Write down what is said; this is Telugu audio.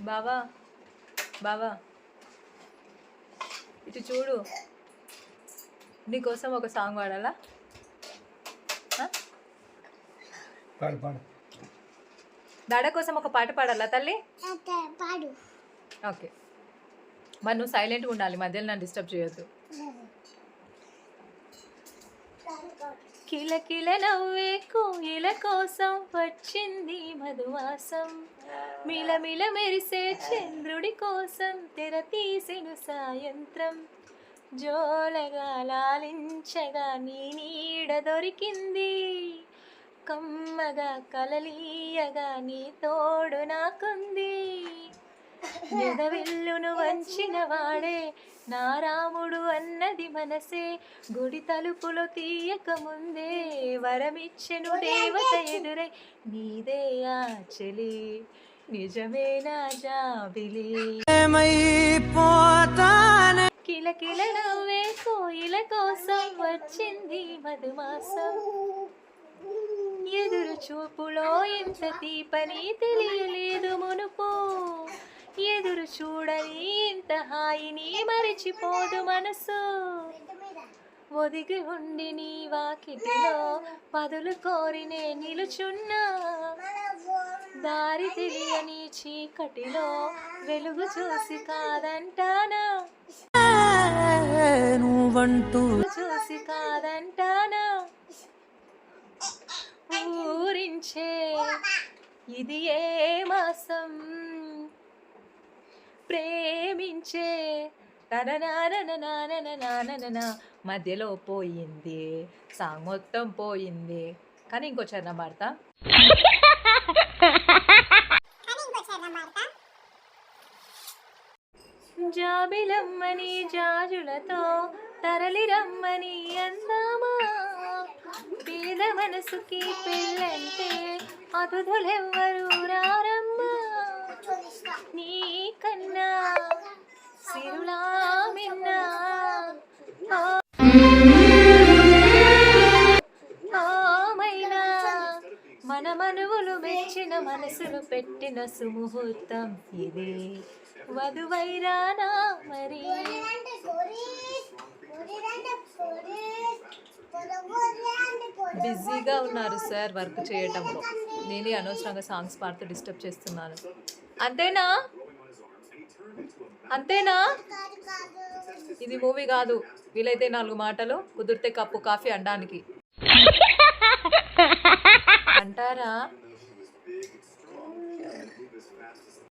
బావా బావా. ఇటు చూడు. నీకోసం ఒక సాంగ్ పాడాలా? ఆ? పాడు పాడు. డాడా కోసం ఒక పాట పాడాలా తల్లి? పాడు. ఓకే. మరి నువ్వు సైలెంట్గా ఉండాలి మధ్యలో నన్ను డిస్టర్బ్ చేయొద్దు. కిల కిల నవ్వే కోయిల కోసం వచ్చింది మధువాసం. మిలమిల మెరిసే చంద్రుడి కోసం తెర తీసెను సాయంత్రం. జోలగా లాలించగా నీ నీడ దొరికింది. కమ్మగా కలలీయగా నీ తోడు నాకుంది. ఎదవిల్లును వంచిన వాడే నా రాముడు అన్నది మనసే గుడి తలుపులు తీయక ముందే వరమిచ్చెను దేవత ఎదురై నీదే ఆ చెలి. నిజమే నా జాబిలి. కిలకిల నవ్వే కోయిల కోసం వచ్చింది మధుమాసం. ఎదురు చూపులో ఇంత తీపని తెలియలేదు మునుపు. ఎదురు చూడని ఇంత హాయిని మరిచిపోదు మనసు. ఒదిగి ఉండి నీ వాకిటిలో పదులు కోరినే నిలుచున్నా. దారి తెలియని చీకటిలో వెలుగు చూసి కాదంటానా? నువ్వంటూ చూసి కాదంటానా? ఊరించే ఇది ఏ మాసం? ప్రేమించే. మధ్యలో పోయింది. సాంగ్ మొత్తం పోయింది. కానీ ఇంకో చరణం పాడతా. జాబిలమ్మని జాజులతో తరలి రమ్మని అందామా? పేద మనసుకి పెళ్ళంటే అతుధులెవ్వరు రారమ్మా? నీ కన్నా సిరులా మిన్నా. ఓ మన. మనువులు మెచ్చిన మనసులు పెట్టిన సుముహూర్తం ఇది. వధువైరానా మరి. బిజీగా ఉన్నారు సార్ వర్క్ చేయటంలో. నేనే అనవసరంగా సాంగ్స్ పాడుతూ డిస్టర్బ్ చేస్తున్నాను. అంతేనా? అంతేనా? ఇది మూవీ కాదు. వీలైతే నాలుగు మాటలు కుదిరితే కప్పు కాఫీ అనడానికి అంటారా?